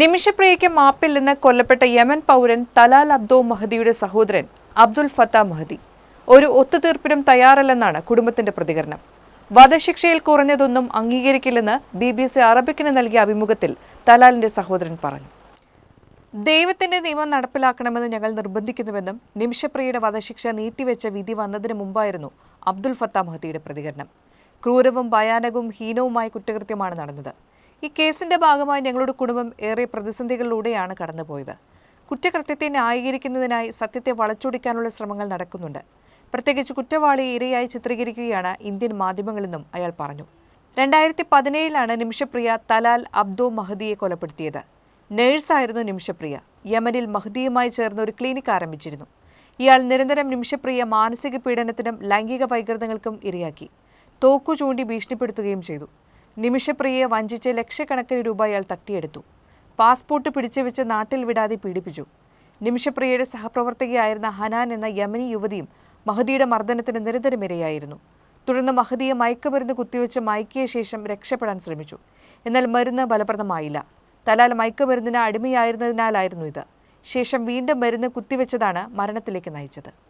നിമിഷപ്രിയയ്ക്ക് നിന്ന് കൊല്ലപ്പെട്ട യമൻ പൗരൻ തലാൽ അബ്ദോ മഹദിയുടെ സഹോദരൻ അബ്ദുൽ ഫത്ത മഹദി. ഒരു ഒത്തുതീർപ്പിനും തയ്യാറല്ലെന്നാണ് കുടുംബത്തിന്റെ പ്രതികരണം. വധശിക്ഷയിൽ കുറഞ്ഞതൊന്നും അംഗീകരിക്കില്ലെന്ന് ബി ബി സി അറബിക്കിന് നൽകിയ അഭിമുഖത്തിൽ തലാലിന്റെ സഹോദരൻ പറഞ്ഞു. ദൈവത്തിന്റെ നിയമം നടപ്പിലാക്കണമെന്ന് ഞങ്ങൾ നിർബന്ധിക്കുന്നുവെന്നും നിമിഷപ്രിയയുടെ വധശിക്ഷ നീട്ടിവെച്ച വിധി വന്നതിന് മുമ്പായിരുന്നു അബ്ദുൽ ഫത്ത മഹദിയുടെ പ്രതികരണം. ക്രൂരവും ഭയാനകവും ഹീനവുമായ കുറ്റകൃത്യമാണ് നടന്നത്. ഈ കേസിന്റെ ഭാഗമായി ഞങ്ങളുടെ കുടുംബം ഏറെ പ്രതിസന്ധികളിലൂടെയാണ് കടന്നുപോയത്. കുറ്റകൃത്യത്തെ ന്യായീകരിക്കുന്നതിനായി സത്യത്തെ വളച്ചൊടിക്കാനുള്ള ശ്രമങ്ങൾ നടക്കുന്നുണ്ട്. പ്രത്യേകിച്ച് കുറ്റവാളിയെ ഇരയായി ചിത്രീകരിക്കുകയാണ് ഇന്ത്യൻ മാധ്യമങ്ങളെന്നും അയാൾ പറഞ്ഞു. രണ്ടായിരത്തി പതിനേഴിലാണ് നിമിഷപ്രിയ തലാൽ അബ്ദോ മഹദിയെ കൊലപ്പെടുത്തിയത്. നേഴ്സായിരുന്നു നിമിഷപ്രിയ. യമനിൽ മഹദിയുമായി ചേർന്ന് ഒരു ക്ലിനിക് ആരംഭിച്ചിരുന്നു. ഇയാൾ നിരന്തരം നിമിഷപ്രിയ മാനസിക പീഡനത്തിനും ലൈംഗിക വൈകൃതങ്ങൾക്കും ഇരയാക്കി. തോക്കു ചൂണ്ടി ഭീഷണിപ്പെടുത്തുകയും ചെയ്തു. നിമിഷപ്രിയയെ വഞ്ചിച്ച് ലക്ഷക്കണക്കിന് രൂപ അയാൾ തട്ടിയെടുത്തു. പാസ്പോർട്ട് പിടിച്ചു വെച്ച് നാട്ടിൽ വിടാതെ പീഡിപ്പിച്ചു. നിമിഷപ്രിയയുടെ സഹപ്രവർത്തകയായിരുന്ന ഹനാൻ എന്ന യമനി യുവതിയും മഹദിയുടെ മർദ്ദനത്തിന് നിരന്തരം ഇരയായിരുന്നു തുടർന്ന് മഹദിയെ മയക്കുമരുന്ന് കുത്തിവെച്ച് മയക്കിയ ശേഷം രക്ഷപ്പെടാൻ ശ്രമിച്ചു. എന്നാൽ മരുന്ന് ഫലപ്രദമായില്ല. തലാൽ മയക്കുമരുന്നിന് അടിമയായിരുന്നതിനാലായിരുന്നു ഇത്. ശേഷം വീണ്ടും മരുന്ന് കുത്തിവെച്ചതാണ് മരണത്തിലേക്ക് നയിച്ചത്.